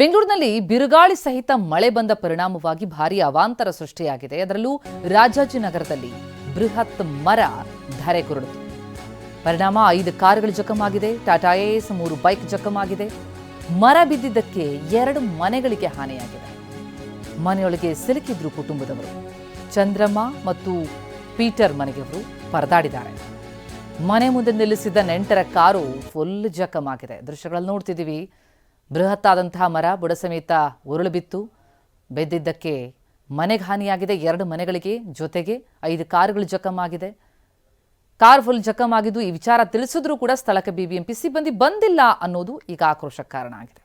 ಬೆಂಗಳೂರಿನಲ್ಲಿ ಬಿರುಗಾಳಿ ಸಹಿತ ಮಳೆ ಬಂದ ಪರಿಣಾಮವಾಗಿ ಭಾರೀ ಅವಾಂತರ ಸೃಷ್ಟಿಯಾಗಿದೆ. ಅದರಲ್ಲೂ ರಾಜಾಜಿನಗರದಲ್ಲಿ ಬೃಹತ್ ಮರ ಧರೆಗುರುಳಿತು ಪರಿಣಾಮ ಐದು ಕಾರುಗಳು ಜಖಮಾಗಿದೆ. ಟಾಟಾ ಎಸ್ ಮೂರು ಬೈಕ್ ಜಖಮಾಗಿದೆ. ಮರ ಬಿದ್ದಿದ್ದಕ್ಕೆ ಎರಡು ಮನೆಗಳಿಗೆ ಹಾನಿಯಾಗಿದೆ. ಮನೆಯೊಳಗೆ ಸಿಲುಕಿದ್ರು ಕುಟುಂಬದವರು. ಚಂದ್ರಮ್ಮ ಮತ್ತು ಪೀಟರ್ ಮನೆಗೆವರು ಪರದಾಡಿದ್ದಾರೆ. ಮನೆ ಮುಂದೆ ನಿಲ್ಲಿಸಿದ್ದ ನೆಂಟರ ಕಾರು ಫುಲ್ ಜಖಮಾಗಿದೆ. ದೃಶ್ಯಗಳಲ್ಲಿ ನೋಡ್ತಿದ್ದೀವಿ. ಬೃಹತ್ತಾದಂತಹ ಮರ, ಬುಡ ಸಮೇತ ಉರುಳು ಬಿತ್ತು. ಬೆದ್ದಿದ್ದಕ್ಕೆ ಮನೆಗೆ ಹಾನಿಯಾಗಿದೆ. ಎರಡು ಮನೆಗಳಿಗೆ ಜೊತೆಗೆ ಐದು ಕಾರುಗಳು ಜಖಮಾಗಿದೆ. ಕಾರ್ ಫುಲ್ ಜಖಮಾಗಿದ್ದು ಈ ವಿಚಾರ ತಿಳಿಸಿದ್ರೂ ಕೂಡ ಸ್ಥಳಕ್ಕೆ ಬಿಬಿಎಂಪಿ ಸಿಬ್ಬಂದಿ ಬಂದಿಲ್ಲ ಅನ್ನೋದು ಈಗ ಆಕ್ರೋಶಕ್ಕೆ ಕಾರಣ ಆಗಿದೆ.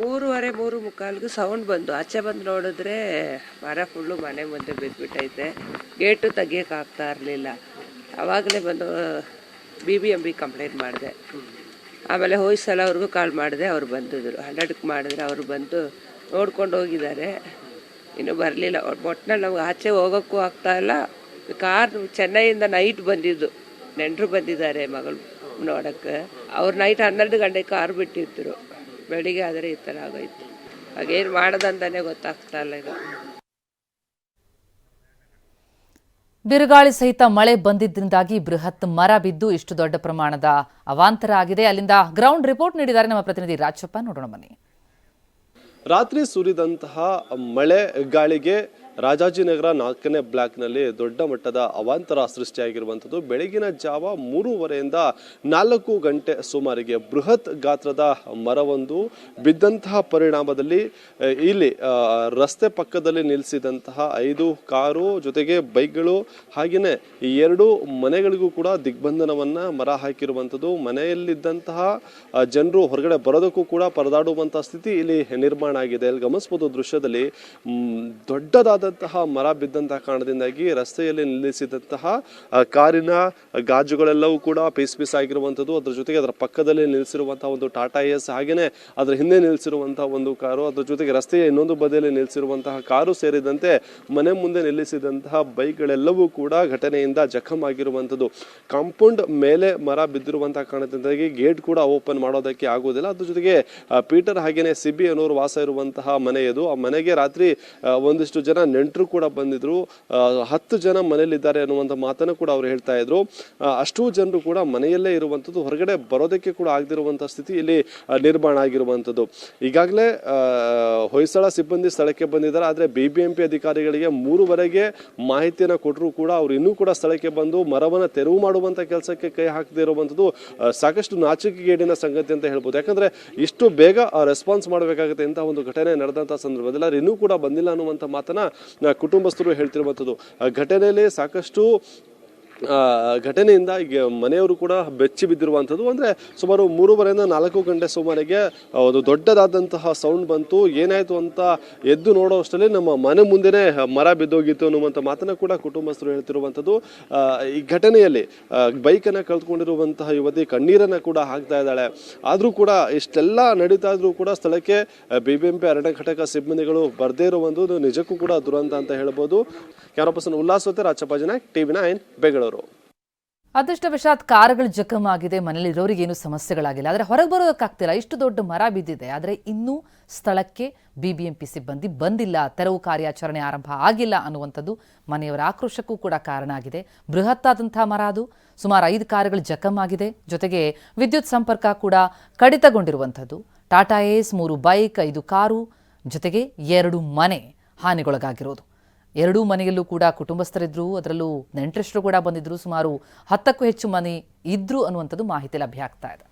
ಮೂರುವರೆ, ಮೂರು ಮುಕ್ಕಾಲ್ಗೂ ಸೌಂಡ್ ಬಂದು ಆಚೆ ಬಂದು ನೋಡಿದ್ರೆ ಮರ ಫುಲ್ಲು ಮನೆ ಮುಂದೆ ಬಿದ್ದುಬಿಟ್ಟೈತೆ ಗೇಟು ತೆಗಿಯೋಕ್ಕಾಗ್ತಾ ಇರಲಿಲ್ಲ. ಆವಾಗಲೇ ಬಂದು B B M B complaint ಮಾಡಿದೆ. ಆಮೇಲೆ ಹೋಯ್ಸಲ ಅವ್ರಿಗೂ ಕಾಲ್ ಮಾಡಿದೆ, ಅವ್ರು ಬಂದಿದ್ರು. ಹಂಡ್ರೆಡ್ಗೆ ಮಾಡಿದ್ರೆ ಅವರು ಬಂದು ನೋಡ್ಕೊಂಡು ಹೋಗಿದ್ದಾರೆ. ಇನ್ನೂ ಬರಲಿಲ್ಲ. ಒಟ್ಟಿನಲ್ಲಿ ನಮ್ಗೆ ಆಚೆ ಹೋಗೋಕ್ಕೂ ಇಲ್ಲ. ಕಾರ್ ಚೆನ್ನೈಯಿಂದ ನೈಟ್ ಬಂದಿದ್ದು. ನೆಂಟರು ಬಂದಿದ್ದಾರೆ ಮಗಳು ನೋಡೋಕ್ಕೆ. ಅವ್ರು ನೈಟ್ ಹನ್ನೆರಡು ಗಂಟೆ ಕಾರ್ ಬಿಟ್ಟಿದ್ರು. ಬೆಳಿಗ್ಗೆ ಆದರೆ ಈ ಥರ ಆಗೋಯ್ತು. ಹಾಗೇನು ಮಾಡೋದಂತಾನೆ ಗೊತ್ತಾಗ್ತಾ ಇಲ್ಲ ಈಗ. ಬಿರುಗಾಳಿ ಸಹಿತ ಮಳೆ ಬಂದಿದ್ದರಿಂದಾಗಿ ಬೃಹತ್ ಮರ ಬಿದ್ದು ಇಷ್ಟು ದೊಡ್ಡ ಪ್ರಮಾಣದ ಅವಾಂತರ ಆಗಿದೆ. ಅಲ್ಲಿಂದ ಗ್ರೌಂಡ್ ರಿಪೋರ್ಟ್ ನೀಡಿದ್ದಾರೆ ನಮ್ಮ ಪ್ರತಿನಿಧಿ ರಾಜಪ್ಪ. ನೋಡೋಣ ಬನ್ನಿ. ರಾತ್ರಿ ಸುರಿದಂತಹ ಮಳೆ ಗಾಳಿಗೆ ರಾಜಾಜಿನಗರ ನಾಲ್ಕನೇ ಬ್ಲಾಕ್ನಲ್ಲಿ ದೊಡ್ಡ ಮಟ್ಟದ ಅವಾಂತರ ಸೃಷ್ಟಿಯಾಗಿರುವಂಥದ್ದು. ಬೆಳಗಿನ ಜಾವ ಮೂರುವರೆಯಿಂದ ನಾಲ್ಕು ಗಂಟೆ ಸುಮಾರಿಗೆ ಬೃಹತ್ ಗಾತ್ರದ ಮರವೊಂದು ಬಿದ್ದಂತಹ ಪರಿಣಾಮದಲ್ಲಿ ಇಲ್ಲಿ ರಸ್ತೆ ಪಕ್ಕದಲ್ಲಿ ನಿಲ್ಲಿಸಿದಂತಹ ಐದು ಕಾರು ಜೊತೆಗೆ ಬೈಕ್ಗಳು ಹಾಗೆಯೇ ಎರಡು ಮನೆಗಳಿಗೂ ಕೂಡ ದಿಗ್ಬಂಧನವನ್ನು ಮರ ಹಾಕಿರುವಂಥದ್ದು. ಮನೆಯಲ್ಲಿದ್ದಂತಹ ಜನರು ಹೊರಗಡೆ ಬರೋದಕ್ಕೂ ಕೂಡ ಪರದಾಡುವಂತಹ ಸ್ಥಿತಿ ಇಲ್ಲಿ ನಿರ್ಮಾಣ ಆಗಿದೆ. ಅಲ್ಲಿ ಗಮನಿಸಬಹುದು ದೃಶ್ಯದಲ್ಲಿ ಮ್, ದೊಡ್ಡದಾದಂತಹ ಮರ ಬಿದ್ದಂತಹ ಕಾರಣದಿಂದಾಗಿ ರಸ್ತೆಯಲ್ಲಿ ನಿಲ್ಲಿಸಿದಂತಹ ಕಾರಿನ ಗಾಜುಗಳೆಲ್ಲವೂ ಕೂಡ ಪೀಸ್ ಪೀಸ್ ಆಗಿರುವಂಥದ್ದು. ಅದರ ಜೊತೆಗೆ ಅದರ ಪಕ್ಕದಲ್ಲಿ ನಿಲ್ಲಿಸಿರುವಂತಹ ಒಂದು ಟಾಟಾ ಎಸ್ ಹಾಗೆಯೇ ಅದರ ಹಿಂದೆ ನಿಲ್ಲಿಸಿರುವಂತಹ ಒಂದು ಕಾರು, ಅದರ ಜೊತೆಗೆ ರಸ್ತೆಯ ಇನ್ನೊಂದು ಬದಿಯಲ್ಲಿ ನಿಲ್ಲಿಸಿರುವಂತಹ ಕಾರು ಸೇರಿದಂತೆ ಮನೆ ಮುಂದೆ ನಿಲ್ಲಿಸಿದಂತಹ ಬೈಕ್ಗಳೆಲ್ಲವೂ ಕೂಡ ಘಟನೆಯಿಂದ ಜಖಮ್ ಆಗಿರುವಂಥದ್ದು. ಕಾಂಪೌಂಡ್ ಮೇಲೆ ಮರ ಬಿದ್ದಿರುವಂತಹ ಕಾರಣದಿಂದಾಗಿ ಗೇಟ್ ಕೂಡ ಓಪನ್ ಮಾಡೋದಕ್ಕೆ ಆಗುವುದಿಲ್ಲ. ಅದರ ಜೊತೆಗೆ ಪೀಟರ್ ಹಾಗೆಯೇ ಸಿಬಿ ಅನ್ನೋರು ವಾಸ ಇರುವಂತಹ ಮನೆ ಇದು. ಆ ಮನೆಗೆ ರಾತ್ರಿ ಒಂದಿಷ್ಟು ಜನ ನೆಂಟರು ಕೂಡ ಬಂದಿದ್ರು. ಹತ್ತು ಜನ ಮನೆಯಲ್ಲಿದ್ದಾರೆ ಅನ್ನುವಂಥ ಮಾತನ್ನು ಕೂಡ ಅವರು ಹೇಳ್ತಾ ಇದ್ರು. ಅಷ್ಟು ಜನರು ಕೂಡ ಮನೆಯಲ್ಲೇ ಇರುವಂಥದ್ದು ಹೊರಗಡೆ ಬರೋದಕ್ಕೆ ಕೂಡ ಆಗದಿರುವಂಥ ಸ್ಥಿತಿ ಇಲ್ಲಿ ನಿರ್ಮಾಣ ಆಗಿರುವಂಥದ್ದು ಈಗಾಗಲೇ ಹೊಯ್ಸಳ ಸಿಬ್ಬಂದಿ ಸ್ಥಳಕ್ಕೆ ಬಂದಿದ್ದಾರೆ. ಆದರೆ ಬಿ ಬಿ ಎಂ ಪಿ ಅಧಿಕಾರಿಗಳಿಗೆ ಮೂರುವರೆಗೆ ಮಾಹಿತಿಯನ್ನು ಕೊಟ್ಟರೂ ಕೂಡ ಅವರು ಇನ್ನೂ ಕೂಡ ಸ್ಥಳಕ್ಕೆ ಬಂದು ಮರವನ್ನು ತೆರವು ಮಾಡುವಂಥ ಕೆಲಸಕ್ಕೆ ಕೈ ಹಾಕದೇ ಇರುವಂಥದ್ದು ಸಾಕಷ್ಟು ನಾಚಿಕೆಗೇಡಿನ ಸಂಗತಿ ಅಂತ ಹೇಳ್ಬೋದು. ಯಾಕಂದರೆ ಇಷ್ಟು ಬೇಗ ರೆಸ್ಪಾನ್ಸ್ ಮಾಡಬೇಕಾಗುತ್ತೆ ಇಂಥ ಒಂದು ಘಟನೆ ನಡೆದಂಥ ಸಂದರ್ಭದಲ್ಲಿ. ಅವ್ರು ಇನ್ನೂ ಕೂಡ ಬಂದಿಲ್ಲ ಅನ್ನುವಂಥ ಮಾತನ್ನ ಕುಟುಂಬಸ್ಥರು ಹೇಳ್ತಿರುವಂಥದ್ದು. ಆ ಘಟನೆಯಲ್ಲಿ ಸಾಕಷ್ಟು ಘಟನೆಯಿಂದ ಈಗ ಮನೆಯವರು ಕೂಡ ಬೆಚ್ಚಿ ಬಿದ್ದಿರುವಂಥದ್ದು. ಅಂದರೆ ಸುಮಾರು ಮೂರುವರೆಯಿಂದ ನಾಲ್ಕು ಗಂಟೆ ಸುಮಾರಿಗೆ ಒಂದು ದೊಡ್ಡದಾದಂತಹ ಸೌಂಡ್ ಬಂತು. ಏನಾಯಿತು ಅಂತ ಎದ್ದು ನೋಡೋ ಅಷ್ಟರಲ್ಲಿ ನಮ್ಮ ಮನೆ ಮುಂದೆನೇ ಮರ ಬಿದ್ದೋಗಿತ್ತು ಅನ್ನುವಂಥ ಮಾತನ್ನು ಕೂಡ ಕುಟುಂಬಸ್ಥರು ಹೇಳ್ತಿರುವಂಥದ್ದು. ಈ ಘಟನೆಯಲ್ಲಿ ಬೈಕನ್ನು ಕಳೆದುಕೊಂಡಿರುವಂತಹ ಯುವತಿ ಕಣ್ಣೀರನ್ನು ಕೂಡ ಹಾಕ್ತಾ ಇದ್ದಾಳೆ. ಆದರೂ ಕೂಡ ಇಷ್ಟೆಲ್ಲ ನಡೀತಾ ಇದ್ರೂ ಕೂಡ ಸ್ಥಳಕ್ಕೆ ಬಿ ಬಿ ಎಂ ಪಿ ಅರಣ್ಯ ಘಟಕ ಸಿಬ್ಬಂದಿಗಳು ಬರದೇ ಇರುವಂಥದ್ದು ನಿಜಕ್ಕೂ ಕೂಡ ದುರಂತ ಅಂತ ಹೇಳ್ಬೋದು. ಕ್ಯಾಮರಾ ಪರ್ಸನ್ ಉಲ್ಲಾಸ್ ಜೊತೆ Rajappa T TV nine, Bengaluru. ಅದೃಷ್ಟವಶಾತ್ ಕಾರುಗಳು ಜಖಮ್ ಆಗಿದೆ ಮನೇಲಿರೋರಿಗೆ ಏನು ಸಮಸ್ಯೆಗಳಾಗಿಲ್ಲ. ಆದರೆ ಹೊರಗೆ ಬರೋದಕ್ಕಾಗ್ತಿಲ್ಲ. ಇಷ್ಟು ದೊಡ್ಡ ಮರ ಬಿದ್ದಿದೆ. ಆದರೆ ಇನ್ನೂ ಸ್ಥಳಕ್ಕೆ ಬಿಬಿಎಂಪಿ ಸಿಬ್ಬಂದಿ ಬಂದಿಲ್ಲ. ತೆರವು ಕಾರ್ಯಾಚರಣೆ ಆರಂಭ ಆಗಿಲ್ಲ ಅನ್ನುವಂಥದ್ದು ಮನೆಯವರ ಆಕ್ರೋಶಕ್ಕೂ ಕೂಡ ಕಾರಣ ಆಗಿದೆ. ಬೃಹತ್ತಾದಂತಹ ಮರ ಅದು. ಸುಮಾರು ಐದು ಕಾರುಗಳು ಜಖಮ್ ಆಗಿದೆ. ಜೊತೆಗೆ ವಿದ್ಯುತ್ ಸಂಪರ್ಕ ಕೂಡ ಕಡಿತಗೊಂಡಿರುವಂಥದ್ದು. ಟಾಟಾ ಏಸ್ ಮೂರು ಬೈಕ್, ಐದು ಕಾರು, ಜೊತೆಗೆ ಎರಡು ಮನೆ ಹಾನಿಗೊಳಗಾಗಿರೋದು. ಎರಡೂ ಮನೆಯಲ್ಲೂ ಕೂಡ ಕುಟುಂಬಸ್ಥರಿದ್ದರು ಅದರಲ್ಲೂ ನೆಂಟರಿಷ್ಟರು ಕೂಡ ಬಂದಿದ್ದರು ಸುಮಾರು ಹತ್ತಕ್ಕೂ ಹೆಚ್ಚು ಮನೆ ಇದ್ದರು ಅನ್ನುವಂಥದ್ದು ಮಾಹಿತಿ ಲಭ್ಯ ಆಗ್ತಾ ಇದೆ.